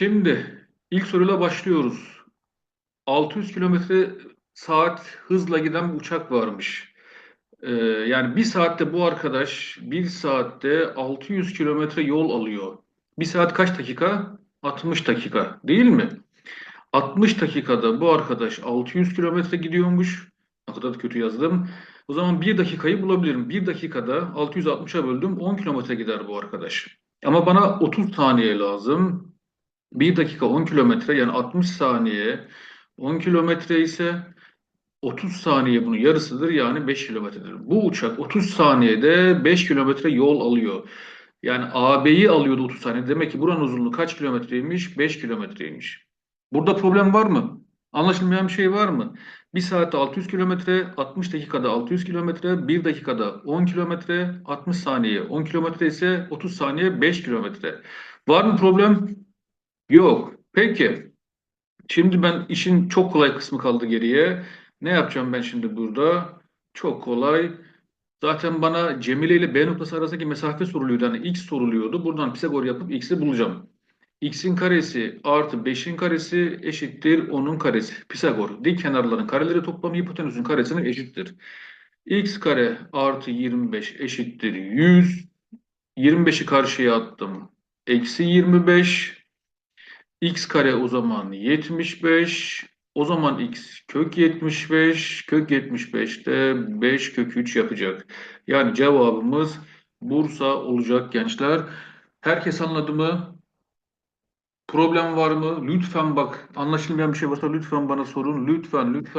Şimdi ilk soruyla başlıyoruz. 600 kilometre saat hızla giden bir uçak varmış. Ee, yani bir saatte bu arkadaş bir saatte 600 kilometre yol alıyor. Bir saat kaç dakika? 60 dakika değil mi? 60 dakikada bu arkadaş 600 kilometre gidiyormuş. Ne kadar da kötü yazdım. O zaman bir dakikayı bulabilirim. Bir dakikada 660'a böldüm 10 kilometre gider bu arkadaş. Ama bana 30 saniye lazım. 1 dakika 10 kilometre yani 60 saniye 10 kilometre ise 30 saniye bunun yarısıdır yani 5 kilometredir. Bu uçak 30 saniyede 5 kilometre yol alıyor. Yani AB'yi alıyordu 30 saniye. Demek ki buranın uzunluğu kaç kilometreymiş? 5 kilometreymiş. Burada problem var mı? Anlaşılmayan bir şey var mı? 1 saatte 600 kilometre, 60 dakikada 600 kilometre, 1 dakikada 10 kilometre, 60 saniye 10 kilometre ise 30 saniye 5 kilometre. Var mı problem? Yok. Peki. Şimdi ben işin çok kolay kısmı kaldı geriye. Ne yapacağım ben şimdi burada? Çok kolay. Zaten bana Cemile ile B noktası arasındaki mesafe soruluyordu. Yani x soruluyordu. Buradan Pisagor yapıp x'i bulacağım. x'in karesi artı 5'in karesi eşittir 10'un karesi. Pisagor. Dik kenarların kareleri toplamı hipotenüsün karesine eşittir. x kare artı 25 eşittir 100. 25'i karşıya attım. Eksi 25. x kare o zaman 75. O zaman x kök 75. Kök 75 de 5 kök 3 yapacak. Yani cevabımız Bursa olacak gençler. Herkes anladı mı? Problem var mı? Lütfen bak anlaşılmayan bir şey varsa lütfen bana sorun. Lütfen lütfen.